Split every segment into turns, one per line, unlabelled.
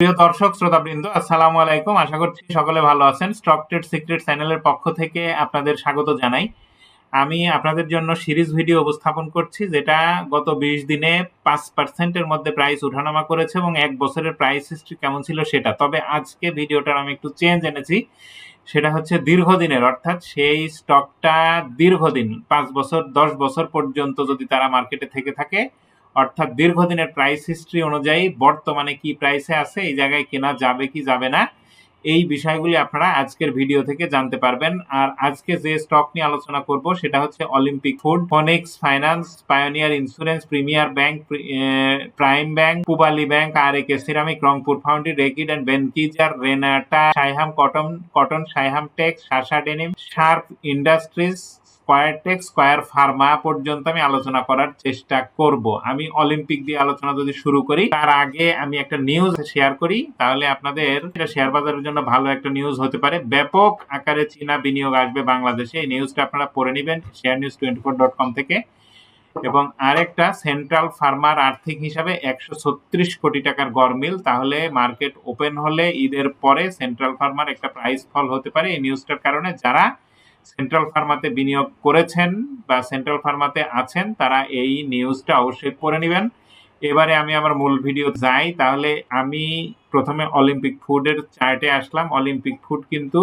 প্রিয় দর্শক, শ্রোতাবৃন্দ, আসসালামু আলাইকুম। আশা করছি সকলে ভালো আছেন। স্টক ট্রেড সিক্রেট চ্যানেলের পক্ষ থেকে আপনাদের স্বাগত জানাই। আমি আপনাদের জন্য সিরিজ ভিডিও উপস্থাপন করছি, যেটা গত বিশ দিনে পাঁচ পার্সেন্টের মধ্যে প্রাইস উঠানামা করেছে এবং এক বছরের প্রাইস হিস্ট্রি কেমন ছিল সেটা। তবে আজকে ভিডিওটার আমি একটু চেঞ্জ এনেছি, সেটা হচ্ছে দীর্ঘদিনের, অর্থাৎ সেই স্টকটা দীর্ঘদিন, পাঁচ বছর, দশ বছর পর্যন্ত যদি তারা মার্কেটে থেকে থাকে অর্থাৎ দীর্ঘদিনের প্রাইস হিস্ট্রি অনুযায়ী বর্তমানে কি প্রাইসে আছে, এই জায়গায় কেনা যাবে কি যাবে না, এই বিষয়গুলি আপনারা আজকের ভিডিও থেকে জানতে পারবেন। আর আজকে যে স্টক নিয়ে আলোচনা করব, সেটা হচ্ছে Olympic food Phoenix finance Pioneer insurance Premier bank Prime bank Pubali bank R A K ceramic Rangpur foundry Reckitt and Benckiser Renata Saiham cotton cotton Saiham Tex Shasha denim Sharp industries Square Tech Square pharma পর্যন্ত আমি আলোচনা করার চেষ্টা করব। আমি Olympic দিয়ে আলোচনা যদি শুরু করি, তার আগে আমি একটা নিউজ শেয়ার করি, তাহলে আপনাদের এটা শেয়ার বাজারের জন্য ভালো একটা নিউজ হতে পারে। ব্যাপক আকারে চীনা বিনিয়োগ আসবে বাংলাদেশে। এই নিউজটা আপনারা পড়ে নেবেন share news twenty four dot com থেকে। এবং আরেকটা সেন্ট্রাল ফার্মার আর্থিক হিসাবে একশো ছত্রিশ কোটি টাকার গরমিল তাহলে মার্কেট ওপেন হলে ঈদের পরে সেন্ট্রাল ফার্মার একটা প্রাইস ফল হতে পারে। এই নিউজটার কারণে যারা সেন্ট্রাল ফার্মাতে বিনিয়োগ করেছেন বা সেন্ট্রাল ফার্মাতে আছেন, তারা এই নিউজটা অবশ্যই পড়ে নেবেন। এবারে আমি আমার মূল ভিডিও যাই, তাহলে আমি প্রথমে অলিম্পিক ফুডের চার্টে আসলাম। অলিম্পিক ফুড কিন্তু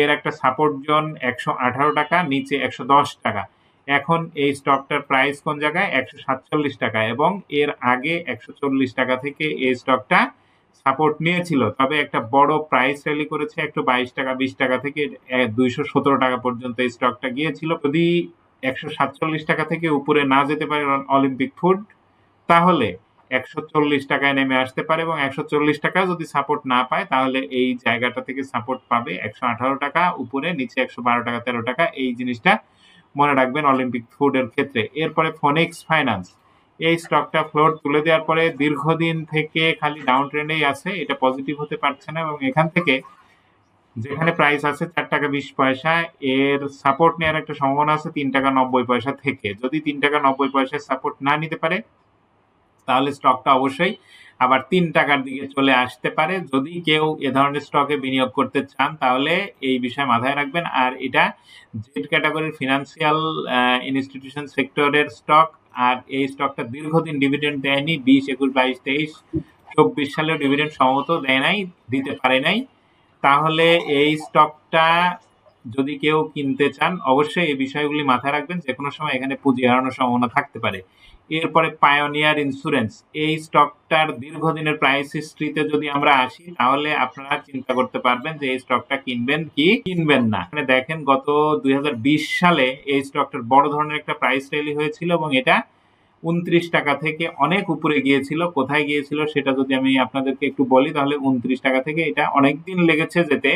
এর একটা সাপোর্ট জোন একশো আঠারো টাকা, নিচে একশো দশ টাকা। এখন এই স্টকটার প্রাইস কোন জায়গায়? একশো সাতচল্লিশ টাকা এবং এর আগে একশো চল্লিশ টাকা থেকে এই স্টকটা সাপোর্ট নিয়েছিল, তবে একটা বড় প্রাইস র্যালি করেছে একটু বাইশ টাকা, বিশ টাকা থেকে দুইশো সতেরো টাকা পর্যন্ত এই স্টকটা গিয়েছিল। যদি একশো সাতচল্লিশ টাকা থেকে উপরে না যেতে পারে অলিম্পিক ফুড তাহলে একশো চল্লিশ টাকায় নেমে আসতে পারে এবং একশো চল্লিশ টাকা যদি সাপোর্ট না পায়, তাহলে এই জায়গাটা থেকে সাপোর্ট পাবে একশো আঠারো টাকা, উপরে, নিচে একশো বারো টাকা, তেরো টাকা, এই জিনিসটা মনে রাখবেন অলিম্পিক ফুডের ক্ষেত্রে। এরপরে ফোনিক্স ফাইন্যান্স এই স্টকটা ফ্লোর তুলে দেওয়ার পরে দীর্ঘদিন থেকে খালি ডাউন ট্রেন্ডেই আছে, এটা পজিটিভ হতে পারছে না এবং এখান থেকে যেখানে প্রাইস আছে চার টাকা বিশ পয়সা, এর সাপোর্ট নেওয়ার একটা সম্ভাবনা আছে তিন টাকা নব্বই পয়সা থেকে। যদি তিন টাকা নব্বই পয়সার সাপোর্ট না নিতে পারে, তাহলে স্টকটা অবশ্যই আবার তিন টাকার দিকে চলে আসতে পারে। যদি কেউ এ ধরনের স্টকে বিনিয়োগ করতে চান, তাহলে এই বিষয় মাথায় রাখবেন। আর এটা জেড ক্যাটাগরির ফিনান্সিয়াল ইনস্টিটিউশন সেক্টরের স্টক আর এই স্টকটা দীর্ঘদিন ডিভিডেন্ড দেয়নি, বিশ, একুশ, বাইশ, তেইশ, চব্বিশ সালেও ডিভিডেন্ড সম্ভবত দেয় নাই, দিতে পারে নাই। তাহলে এই স্টকটা যদি কেউ কিনতে চান, অবশ্যই এই বিষয়গুলি মাথায় রাখবেন যে কোনো সময় এখানে পুঁজি হারানোর সম্ভাবনা থাকতে পারে। এরপরে পায়োনিয়ার ইন্স্যুরেন্স এই স্টকটার দীর্ঘদিনের প্রাইস হিস্ট্রিতে যদি আমরা আসি, তাহলে আপনারা চিন্তা করতে পারবেন যে এই স্টকটা কিনবেন কি, কিনবেন না। মানে দেখেন গত দুই হাজার বিশ সালে এই স্টকটার বড় ধরনের একটা প্রাইস র্যালি হয়েছিল এবং এটা উনত্রিশ টাকা থেকে অনেক উপরে গিয়েছিল। কোথায় গিয়েছিল সেটা যদি আমি আপনাদেরকে একটু বলি, তাহলে উনত্রিশ টাকা থেকে এটা অনেক দিন লেগেছে যেতে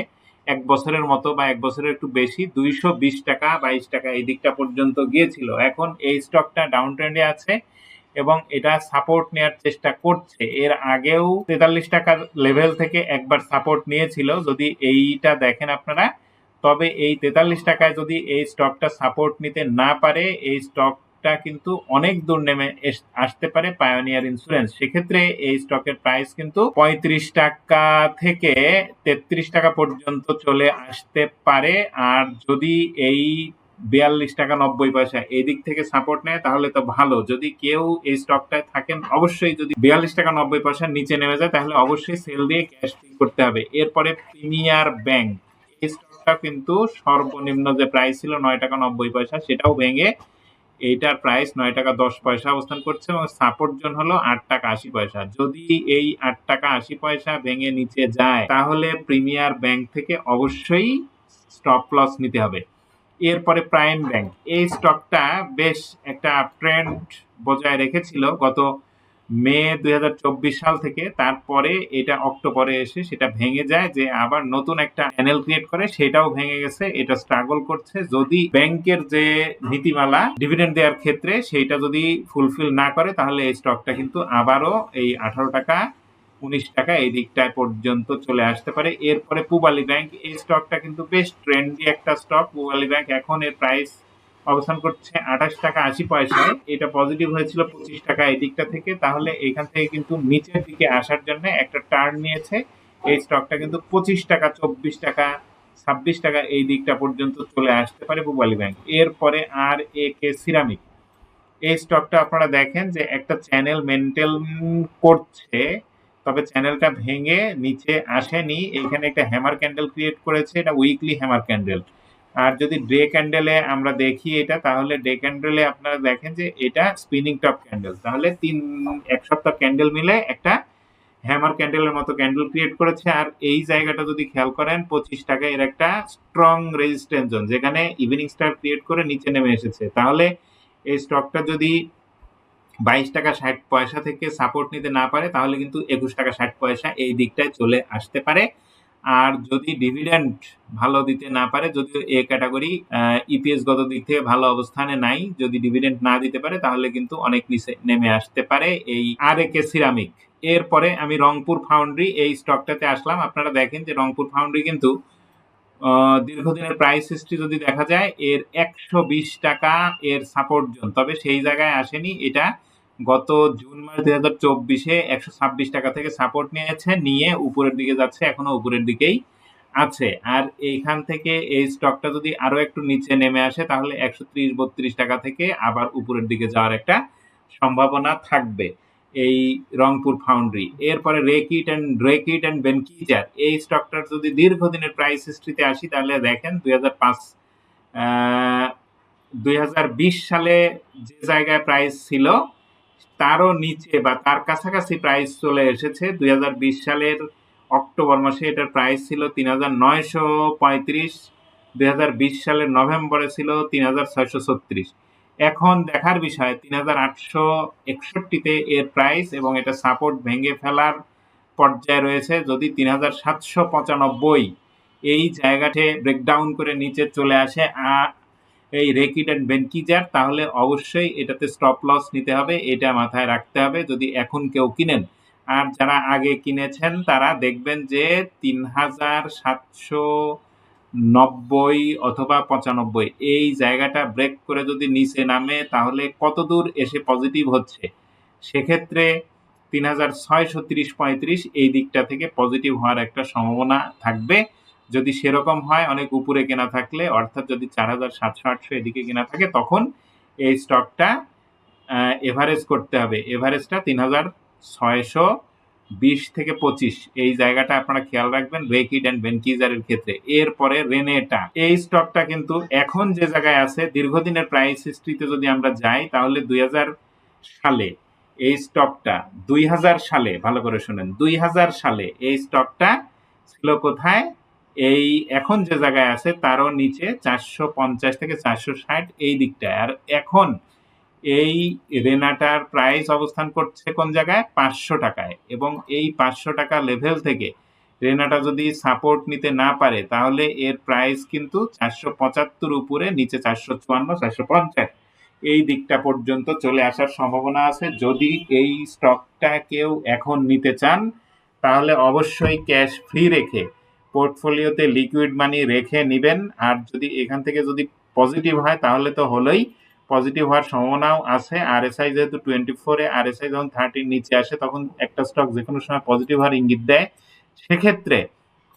এক বছরের মতো বা এক বছরের একটু বেশি দুইশো বিশ টাকা, বাইশ টাকা এই দিকটা পর্যন্ত গিয়েছিল। এখন এই স্টকটা ডাউন ট্রেন্ডে আছে এবং এটা সাপোর্ট নেওয়ার চেষ্টা করছে। এর আগেও তেতাল্লিশ টাকার লেভেল থেকে একবার সাপোর্ট নিয়েছিল। যদি এইটা দেখেন আপনারা, তবে এই তেতাল্লিশ টাকায় যদি এই স্টকটা সাপোর্ট নিতে না পারে, এই স্টক স্টকটা কিন্তু অনেক দূর নেমে আসতে পারে পায়োনিয়ার ইন্স্যুরেন্স সেক্ষেত্রে এই স্টকের প্রাইস কিন্তু পঁয়ত্রিশ টাকা থেকে তেত্রিশ টাকা পর্যন্ত চলে আসতে পারে। আর যদি এই বিয়াল্লিশ টাকা নব্বই পয়সা এই দিক থেকে সাপোর্ট নেয়, তাহলে তো ভালো। যদি কেউ এই স্টকটায় থাকেন, অবশ্যই যদি বিয়াল্লিশ টাকা নব্বই পয়সার নিচে নেমে যায়, তাহলে অবশ্যই সেল দিয়ে ক্যাশ পে করতে হবে। এরপরে প্রিমিয়ার ব্যাংক এই স্টকটা কিন্তু সর্বনিম্ন যে প্রাইস ছিল নয় টাকা নব্বই পয়সা, সেটাও ভেঙে এইটার প্রাইস নয় টাকা দশ পয়সা অবস্থান করছে এবং সাপোর্ট জোন হলো আট টাকা আশি পয়সা। যদি এই আট টাকা আশি পয়সা ভেঙে নিচে যায়, তাহলে প্রিমিয়ার ব্যাংক থেকে অবশ্যই স্টপ লস নিতে হবে। এরপরে প্রাইম ব্যাংক এই স্টকটা বেশ একটা ট্রেন্ড বজায় রেখেছিল গত মে দুই হাজার চব্বিশ সাল থেকে তারপরে এটা অক্টোবরে এসে সেটা ভেঙে যায় যে আবার নতুন একটা চ্যানেল ক্রিয়েট করে, সেটাও ভেঙে গেছে, এটা স্ট্রাগল করছে। যদি ব্যাংকের যে নীতিমালা ডিভিডেন্ড দেওয়ার ক্ষেত্রে সেইটা যদি ফুলফিল না করে, তাহলে এই স্টকটা কিন্তু আবারও এই আঠারো টাকা, উনিশ টাকা এই দিকটায় পর্যন্ত চলে আসতে পারে। এরপরে পুবালি ব্যাংক এই স্টকটা কিন্তু বেশ ট্রেন্ডি একটা স্টক পুবালি ব্যাংক এখন এর প্রাইস অবস্থান করছে আঠাশ টাকা আশি পয়সায়। এটা পজিটিভ হয়েছিল পঁচিশ টাকা এই দিকটা থেকে। তাহলে এখান থেকে কিন্তু নিচের দিকে আসার জন্য একটা টার্ন নিয়েছে। এই স্টকটা কিন্তু পঁচিশ টাকা, চব্বিশ টাকা, ছাব্বিশ টাকা এই দিকটা পর্যন্ত চলে আসতে পারে পুবালি ব্যাংক এরপরে আর এ কে সিরামিক। এই স্টকটা আপনারা দেখেন যে একটা চ্যানেল মেনটেন করছে, তবে চ্যানেলটা ভেঙে নিচে আসেনি। এখানে একটা হ্যামার ক্যান্ডেল ক্রিয়েট করেছে, এটা উইকলি হ্যামার ক্যান্ডেল আর যদি ডে ক্যান্ডেলে আমরা দেখি এটা, তাহলে ডে ক্যান্ডেলে আপনারা দেখেন যে এটা স্পিনিং টপ ক্যান্ডেল তাহলে তিন, এক সপ্তাহ ক্যান্ডেল মিলে একটা হ্যামার ক্যান্ডেলের মতো ক্যান্ডেল ক্রিয়েট করেছে। আর এই জায়গাটা যদি খেয়াল করেন, পঁচিশ টাকা এর একটা স্ট্রং রেজিস্ট্যান্স জোন যেখানে ইভিনিং স্টার ক্রিয়েট করে নিচে নেমে এসেছে। তাহলে এই স্টকটা যদি বাইশ টাকা ষাট পয়সা থেকে সাপোর্ট নিতে না পারে, তাহলে কিন্তু একুশ টাকা ষাট পয়সা এই দিকটায় চলে আসতে পারে। আর যদি ডিভিডেন্ড ভালো দিতে না পারে, যদিও এ ক্যাটাগরি ইপিএস গত দিক থেকে ভালো অবস্থানে নাই, যদি ডিভিডেন্ড না দিতে পারে, তাহলে কিন্তু অনেক নিচে নেমে আসতে পারে এই আর এ কে সিরামিক এরপরে আমি রংপুর ফাউন্ড্রি এই স্টকটাতে আসলাম। আপনারা দেখেন যে রংপুর ফাউন্ড্রি কিন্তু দীর্ঘদিনের প্রাইস হিস্ট্রি যদি দেখা যায়, এর একশো বিশ টাকা এর সাপোর্ট জোন তবে সেই জায়গায় আসেনি। এটা গত জুন মাস দুই হাজার চব্বিশে একশো ছাব্বিশ টাকা থেকে সাপোর্ট নিয়েছে, নিয়ে উপরের দিকে যাচ্ছে, এখনও উপরের দিকেই আছে। আর এইখান থেকে এই স্টকটা যদি আরও একটু নিচে নেমে আসে, তাহলে একশো ত্রিশ, বত্রিশ টাকা থেকে আবার উপরের দিকে যাওয়ার একটা সম্ভাবনা থাকবে এই রংপুর ফাউন্ড্রি এরপরে Reckitt and Reckitt and Benckiser এই স্টকটার যদি দীর্ঘদিনের প্রাইস হিস্ট্রিতে আসি, তাহলে দেখেন দুই হাজার পাঁচ দুই সালে যে জায়গায় প্রাইস ছিল তারও নিচে বা তার কাছাকাছি প্রাইস চলে এসেছে দুই হাজার বিশ সালের অক্টোবর মাসে। এটার প্রাইস ছিল তিন হাজার নয়শো পঁয়ত্রিশ, দুই হাজার বিশ সালের নভেম্বরে ছিল তিন হাজার ছয়শো ছত্রিশ। এখন দেখার বিষয়, তিন হাজার আটশো একষট্টিতে এর প্রাইস এবং এটা সাপোর্ট ভেঙে ফেলার পর্যায়ে রয়েছে। যদি তিন হাজার সাতশো পঁচানব্বই এই জায়গাতে ব্রেকডাউন করে নিচে চলে আসে এই রেকিট অ্যান্ড বেনকিজার, তাহলে অবশ্যই এটাতে স্টপ লস নিতে হবে, এটা মাথায় রাখতে হবে যদি এখন কেউ কিনেন। আর যারা আগে কিনেছেন, তারা দেখবেন যে তিন হাজার সাতশো নব্বই অথবা পঁচানব্বই, এই জায়গাটা ব্রেক করে যদি নিচে নামে, তাহলে কত দূর এসে পজিটিভ হচ্ছে? সেক্ষেত্রে তিন হাজার ছয়শো তিরিশ পঁয়ত্রিশ এই দিকটা থেকে পজিটিভ হওয়ার একটা সম্ভাবনা থাকবে। যদি সেরকম হয়, অনেক উপরে কেনা থাকলে, অর্থাৎ যদি চার হাজার সাতশো আটশো এদিকে কেনা থাকে, তখন এই স্টকটা এভারেজ করতে হবে। এভারেজটা তিন হাজার ছয়শো বিশ থেকে পঁচিশ। এই জায়গাটা আপনারা খেয়াল রাখবেন রেকিড অ্যান্ড বেনকিজারের ক্ষেত্রে। এরপরে রেনেটা এই স্টকটা কিন্তু এখন যে জায়গায় আছে, দীর্ঘদিনের প্রাইস হিস্ট্রিতে যদি আমরা যাই, তাহলে দুই হাজার সালে এই স্টকটা, দুই হাজার সালে, ভালো করে শুনেন, দুই হাজার সালে এই স্টকটা ছিল কোথায়? এই এখন যে জায়গায় আছে, তারও নিচে চারশো পঞ্চাশ থেকে চারশো ষাট এই দিকটায়। আর এখন এই রেনাটার প্রাইস অবস্থান করছে কোন জায়গায়? পাঁচশো টাকায়। এবং এই পাঁচশো টাকা লেভেল থেকে রেনাটা যদি সাপোর্ট নিতে না পারে, তাহলে এর প্রাইস কিন্তু চারশো পঁচাত্তর উপরে, নিচে চারশো চুয়ান্ন, চারশো পঞ্চাশ এই দিকটা পর্যন্ত চলে আসার সম্ভাবনা আছে। যদি এই স্টকটা কেউ এখন নিতে চান, তাহলে অবশ্যই ক্যাশ ফ্রি রেখে পোর্টফোলিওতে লিকুইড মানি রেখে নেবেন। আর যদি এখান থেকে যদি পজিটিভ হয়, তাহলে তো হলোই। পজিটিভ হওয়ার সম্ভাবনাও আছে। আরএসআই যেহেতু টোয়েন্টি ফোরে আর এস আই যখন থার্টির নিচে আসে, তখন একটা স্টক যে কোনো সময় পজিটিভ হওয়ার ইঙ্গিত দেয়। সেক্ষেত্রে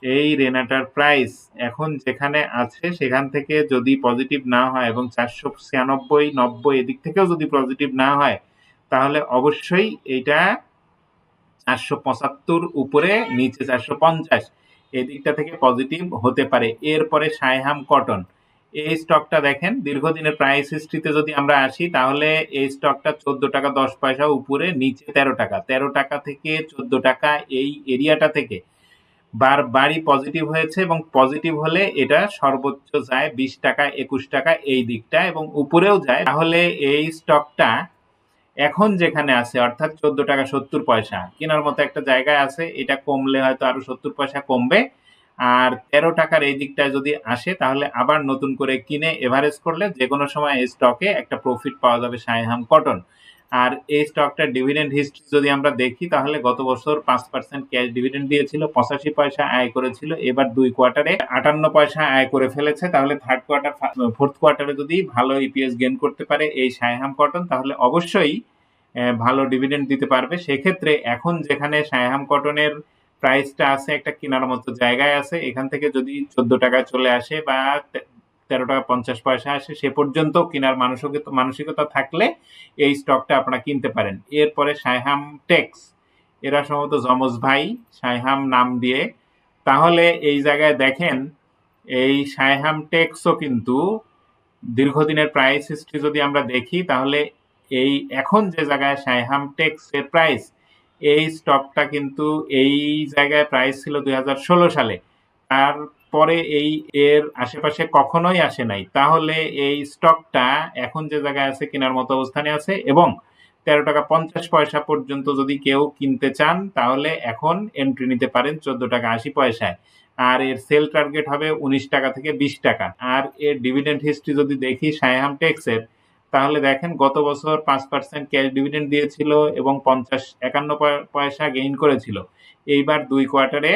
এই রেনাটার প্রাইস এখন যেখানে আছে, সেখান থেকে যদি পজিটিভ না হয় এবং চারশো ছিয়ানব্বই, নব্বই এদিক থেকেও যদি পজিটিভ না হয়, তাহলে অবশ্যই এটা চারশো পঁচাত্তর উপরে, নিচে চারশো পঞ্চাশ। এদিকটা থেকে পজিটিভ হতে পারে। এরপরে সাইহাম কটন। এই স্টকটা দেখেন, দীর্ঘদিনের প্রাইস হিস্ট্রিতে যদি আমরা আসি, তাহলে এই স্টকটা চোদ্দ টাকা দশ পয়সা উপরে, নিচে তেরো টাকা। তেরো টাকা থেকে চোদ্দ টাকা এই এরিয়াটা থেকে বার বাড়ি পজিটিভ হয়েছে এবং পজিটিভ হলে এটা সর্বোচ্চ যায় বিশ টাকা, একুশ টাকা এই দিকটা এবং উপরেও যায়। তাহলে এই স্টকটা এখন যেখানে আছে, অর্থাৎ চোদ্দ টাকা সত্তর পয়সা, কেনার মতো একটা জায়গায় আছে, এটা কমলে হয়তো আরও সত্তর পয়সা কমবে। আর তেরো টাকার এই দিকটায় যদি আসে, তাহলে আবার নতুন করে কিনে এভারেজ করলে যে কোনো সময় স্টকে একটা প্রফিট পাওয়া যাবে সাইহাম কটন আর এই স্টকটার ডিভিডেন্ড হিস্ট্রি যদি আমরা দেখি, তাহলে গত বছর পাঁচ পার্সেন্ট ক্যাশ ডিভিডেন্ড দিয়েছিল, পঁচাশি পয়সা আয় করেছিল, এবার দুই কোয়ার্টারে আটান্ন পয়সা আয় করে ফেলেছে, তাহলে থার্ড কোয়ার্টার ফোর্থ কোয়ার্টারে যদি ভালো ইপিএস গেন করতে পারে এই সায়হাম কটন তাহলে অবশ্যই ভালো ডিভিডেন্ড দিতে পারবে। সেক্ষেত্রে এখন যেখানে সায়হাম কটনের প্রাইসটা আছে, একটা কেনার মতো জায়গায় আছে, এখান থেকে যদি চোদ্দ টাকায় চলে আসে বা তেরো টাকা পঞ্চাশ পয়সা আসে, সে পর্যন্ত কেনার মানসিকতা মানসিকতা থাকলে এই স্টকটা আপনারা কিনতে পারেন। এরপরে সাইহাম টেক্স, এরা সম্ভবত যমজ ভাই, সাইহাম নাম দিয়ে। তাহলে এই জায়গায় দেখেন, এই সাইহাম টেক্সও কিন্তু দীর্ঘদিনের প্রাইস হিস্ট্রি যদি আমরা দেখি, তাহলে এই এখন যে জায়গায় সাইহাম টেক্স এর প্রাইস এই স্টকটা কিন্তু এই জায়গায় প্রাইস ছিল দুই হাজার ষোলো সালে। তারপরে এই এর আশেপাশে কখনোই আসে নাই। তাহলে এই স্টকটা এখন যে জায়গায় আছে, কেনার মতো অবস্থানে আছে এবং তেরো টাকা পঞ্চাশ পয়সা পর্যন্ত যদি কেউ কিনতে চান, তাহলে এখন এন্ট্রি নিতে পারেন চোদ্দ টাকা আশি পয়সায়। আর এর সেল টার্গেট হবে উনিশ টাকা থেকে বিশ টাকা। আর এর ডিভিডেন্ড হিস্ট্রি যদি দেখি সায়াহাম টেক্সের তাহলে দেখেন গত বছর পাঁচ পার্সেন্ট ক্যাশ ডিভিডেন্ড দিয়েছিল এবং পঞ্চাশ একান্ন পয়সা গেইন করেছিল। এইবার দুই কোয়ার্টারে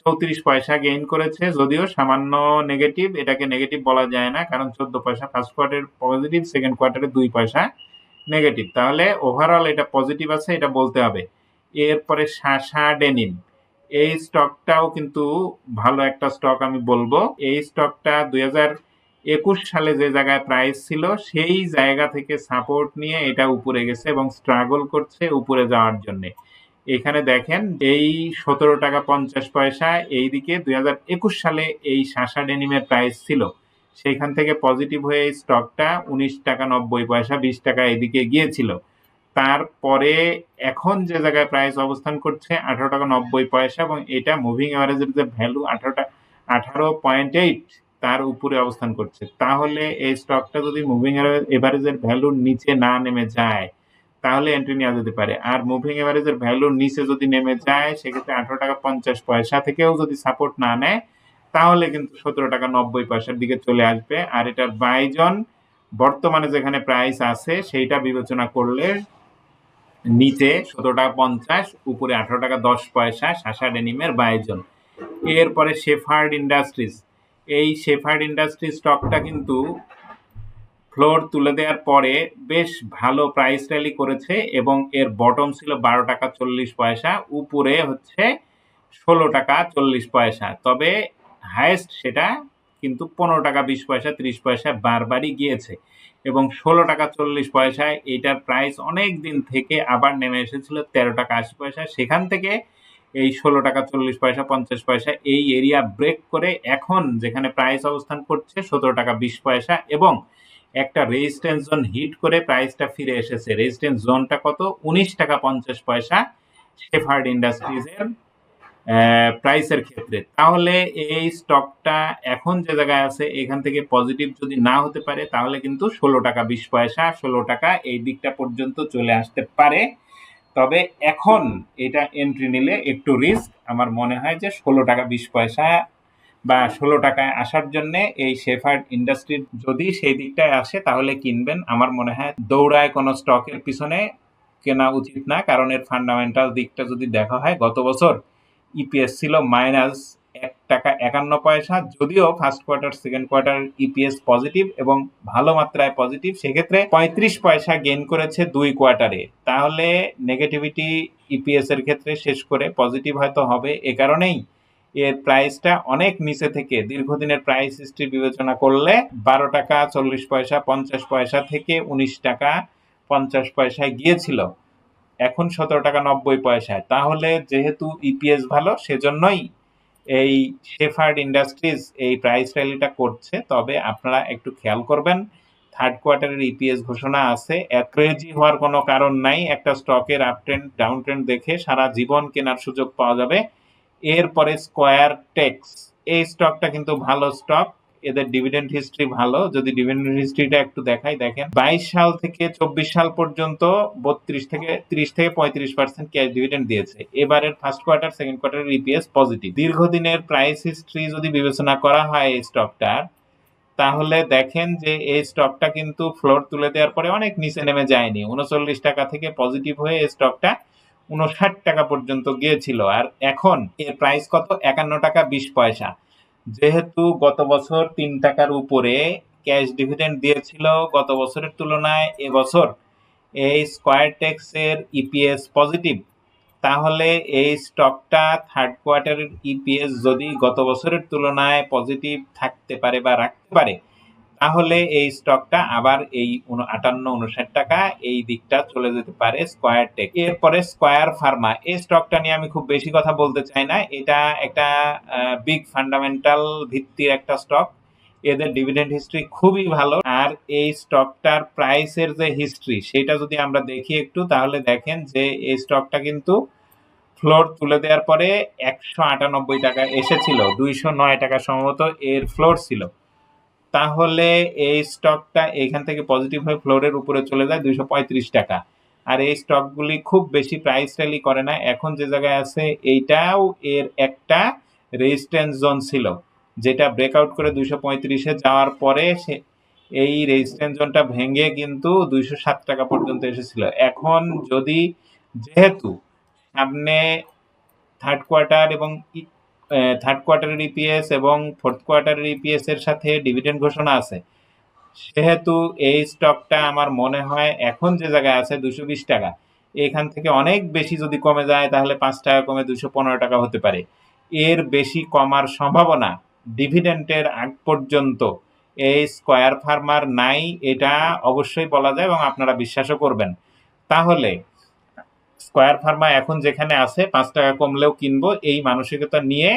চৌত্রিশ পয়সা গেইন করেছে, যদিও সামান্য নেগেটিভ এটাকে নেগেটিভ বলা যায় না, কারণ চোদ্দ পয়সা ফার্স্ট কোয়ার্টার পজিটিভ সেকেন্ড কোয়ার্টারে দুই পয়সা নেগেটিভ তাহলে ওভারঅল এটা পজিটিভ আছে, এটা বলতে হবে। এরপরে শাসা ডেনিম এই স্টকটাও কিন্তু ভালো একটা স্টক আমি বলব। এই স্টকটা দুই একুশ সালে যে জায়গায় প্রাইস ছিল, সেই জায়গা থেকে সাপোর্ট নিয়ে এটা উপরে গেছে এবং স্ট্রাগল করছে উপরে যাওয়ার জন্য। এখানে দেখেন, এই সতেরো টাকা পঞ্চাশ পয়সা, এইদিকে দুই হাজার একুশ সালে এই শাসা ডেনিমের প্রাইস ছিল। সেইখান থেকে পজিটিভ হয়ে এই স্টকটা উনিশ টাকা নব্বই পয়সা, বিশ টাকা এদিকে গিয়েছিল। তারপরে এখন যে জায়গায় প্রাইস অবস্থান করছে, আঠারো টাকা নব্বই পয়সা এবং এটা মুভিং অ্যাভারেজের যে ভ্যালু আঠারোটা আঠারো পয়েন্ট এইট তার উপরে অবস্থান করছে। তাহলে এই স্টকটা যদি মুভিং এভারেজের ভ্যালুর নিচে না নেমে যায় তাহলে এন্ট্রি নেওয়া যেতে পারে। আর মুভিং এভারেজের ভ্যালুর নিচে যদি নেমে যায়, সেক্ষেত্রে আঠারো টাকা পঞ্চাশ পয়সা থেকেও যদি সাপোর্ট না নেয়, তাহলে কিন্তু সতেরো টাকা নব্বই পয়সার দিকে চলে আসবে। আর এটার বাইজন বর্তমানে যেখানে প্রাইস আছে, সেইটা বিবেচনা করলে নিচে সতেরো টাকা পঞ্চাশ, উপরে আঠারো টাকা দশ পয়সা শাসা ডেনিমের বাইজন এরপরে শেফার্ড ইন্ডাস্ট্রিজ এই শেফার্ড ইন্ডাস্ট্রিজ স্টকটা কিন্তু ফ্লোর তুলে দেওয়ার পরে বেশ ভালো প্রাইস র্যালি করেছে এবং এর বটম ছিল বারো টাকা চল্লিশ পয়সা, উপরে হচ্ছে ষোলো টাকা চল্লিশ পয়সা। তবে হায়েস্ট সেটা কিন্তু পনেরো টাকা বিশ পয়সা, ত্রিশ পয়সা বারবারই গিয়েছে। এবং ষোলো টাকা চল্লিশ পয়সায় এইটার প্রাইস অনেক দিন থেকে আবার নেমে এসেছিল তেরো টাকা আশি পয়সা। সেখান থেকে এই ষোলো টাকা চল্লিশ পয়সা, পঞ্চাশ পয়সা এই এরিয়া ব্রেক করে এখন যেখানে প্রাইস অবস্থান করছে, সতেরো টাকা বিশ পয়সা এবং একটা রেজিস্ট্যান্স জোন হিট করে প্রাইসটা ফিরে এসেছে। রেজিস্ট্যান্স জোনটা কত? উনিশ টাকা পঞ্চাশ পয়সা শেফার্ড ইন্ডাস্ট্রিজের প্রাইসের ক্ষেত্রে। তাহলে এই স্টকটা এখন যে জায়গায় আছে, এখান থেকে পজিটিভ যদি না হতে পারে, তাহলে কিন্তু ষোলো টাকা বিশ পয়সা, ষোলো টাকা এই দিকটা পর্যন্ত চলে আসতে পারে। তবে এখন এটা এন্ট্রি নিলে একটু রিস্ক আমার মনে হয় যে ষোলো টাকা বিশ পয়সা বা ষোলো টাকায় আসার জন্য এই শেফার্ড ইন্ডাস্ট্রির যদি সেই দিকটায় আসে, তাহলে কিনবেন। আমার মনে হয় দৌড়ায় কোনো স্টকের পিছনে কেনা উচিত না, কারণ এর ফান্ডামেন্টাল দিকটা যদি দেখা হয়, গত বছর ইপিএস ছিল মাইনাস এক টাকা একান্ন পয়সা, যদিও first quarter second quarter EPS positive এবং ভালো মাত্রায় পজিটিভ সেক্ষেত্রে পঁয়ত্রিশ পয়সা গেন করেছে দুই কোয়ার্টারে তাহলে নেগেটিভিটি ইপিএস এর ক্ষেত্রে শেষ করে পজিটিভ হয়তো হবে এ কারণেই। এর প্রাইসটা অনেক নিচে থেকে, দীর্ঘদিনের প্রাইস হিস্ট্রি বিবেচনা করলে বারো টাকা, চল্লিশ পয়সা, পঞ্চাশ পয়সা থেকে উনিশ টাকা, পঞ্চাশ পয়সায় গিয়েছিল। এখন সতেরো টাকা, নব্বই পয়সায়। তাহলে যেহেতু ইপিএস ভালো, সেজন্যই এই শেফার্ড ইন্ডাস্ট্রিজ এই প্রাইস র্যালিটা করছে। তবে আপনারা একটু খেয়াল করবেন থার্ড কোয়ার্টারের ইপিএস ঘোষণা আছে। ক্রেজি হওয়ার কোনো কারণ নাই। একটা স্টকের আপ ট্রেন্ড ডাউন ট্রেন্ড দেখে সারা জীবন কেনার সুযোগ পাওয়া যাবে। এরপরে স্কোয়ার টেক্স। এই স্টকটা কিন্তু ভালো স্টক। এদের ডিভিডেন্ড হিস্ট্রি ভালো। যদি ডিভিডেন্ড হিস্ট্রিটা একটু দেখাই, দেখেন, বাইশ সাল থেকে চব্বিশ সাল পর্যন্ত বত্রিশ থেকে ত্রিশ থেকে পঁয়ত্রিশ পার্সেন্ট ক্যাশ ডিভিডেন্ড দিয়েছে। এবারের first quarter, second quarter EPS positive. দীর্ঘদিনের প্রাইস হিস্ট্রি যদি বিবেচনা করা হয় এই স্টকটার, তাহলে দেখেন যে এই স্টকটা কিন্তু ফ্লোর তুলে দেওয়ার পরে অনেক নিচে নেমে যায়নি। উনচল্লিশ টাকা থেকে পজিটিভ হয়ে এই স্টকটা উনষাট টাকা পর্যন্ত গিয়েছিল। আর এখন এর প্রাইস কত? একান্ন টাকা বিশ পয়সা। যেহেতু গত বছর তিন টাকার উপরে ক্যাশ ডিভিডেন্ড দিয়েছিল, গত বছরের তুলনায় এবছর এই স্কোয়ার টেক্সের ইপিএস পজিটিভ তাহলে এই স্টকটা থার্ড কোয়ার্টারের ইপিএস যদি গত বছরের তুলনায় পজিটিভ থাকতে পারে বা রাখতে পারে তাহলে এই স্টকটা আবার এই আটান্ন উনষাট টাকা এই দিকটা চলে যেতে পারে স্কোয়ার টেক এরপরে স্কোয়ার ফার্মা এই স্টকটা নিয়ে আমি খুব বেশি কথা বলতে চাই না। এটা একটা বিগ ফান্ডামেন্টাল ভিত্তির একটা স্টক এদের ডিভিডেন্ড হিস্ট্রি খুবই ভালো। আর এই স্টকটার প্রাইসের যে হিস্ট্রি সেটা যদি আমরা দেখি একটু, তাহলে দেখেন যে এই স্টকটা কিন্তু ফ্লোর তুলে দেওয়ার পরে একশো আটানব্বই টাকা এসেছিল, দুইশো নয় টাকা সম্ভবত এর ফ্লোর ছিল। তাহলে এই স্টকটা এখান থেকে পজিটিভ হয়ে ফ্লোরের উপরে চলে যায় দুইশো পঁয়ত্রিশ টাকা। আর এই স্টকগুলি খুব বেশি প্রাইস র্যালি করে না। এখন যে জায়গায় আছে, এইটাও এর একটা রেজিস্ট্যান্স জোন ছিল, যেটা ব্রেকআউট করে দুইশো পঁয়ত্রিশে যাওয়ার পরে সে এই রেজিস্ট্যান্স জোনটা ভেঙে কিন্তু দুইশো সাত টাকা পর্যন্ত এসেছিল। এখন যদি যেহেতু সামনে থার্ড কোয়ার্টার এবং থার্ড কোয়ার্টারের ইপিএস এবং ফোর্থ কোয়ার্টারের ইপিএস এর সাথে ডিভিডেন্ড ঘোষণা আছে। সেহেতু এই স্টকটা আমার মনে হয় এখন যে জায়গায় আছে দুশো বিশ টাকা, এখান থেকে অনেক বেশি যদি কমে যায় তাহলে পাঁচ টাকা কমে দুশো পনেরো টাকা হতে পারে। এর বেশি কমার সম্ভাবনা ডিভিডেন্টের আগ পর্যন্ত এই স্কোয়ার ফার্মার নাই, এটা অবশ্যই বলা যায় এবং আপনারা বিশ্বাসও করবেন। তাহলে স্কোয়ার ফার্মা এখন যেখানে আছে, পাঁচ টাকা কমলেও কিনবো, এই মানসিকতা নিয়ে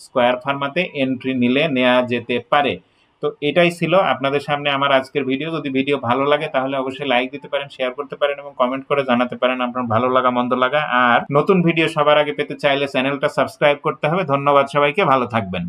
স্কোয়ার ফার্মাতে এন্ট্রি নিলে নেওয়া যেতে পারে। তো এটাই ছিল আপনাদের সামনে আমার আজকের ভিডিও যদি ভিডিও ভালো লাগে, তাহলে অবশ্যই লাইক দিতে পারেন শেয়ার করতে পারেন এবং কমেন্ট করে জানাতে পারেন আপনার ভালো লাগা, মন্দ লাগা। আর নতুন ভিডিও সবার আগে পেতে চাইলে চ্যানেলটা সাবস্ক্রাইব করতে হবে। ধন্যবাদ সবাইকে, ভালো থাকবেন।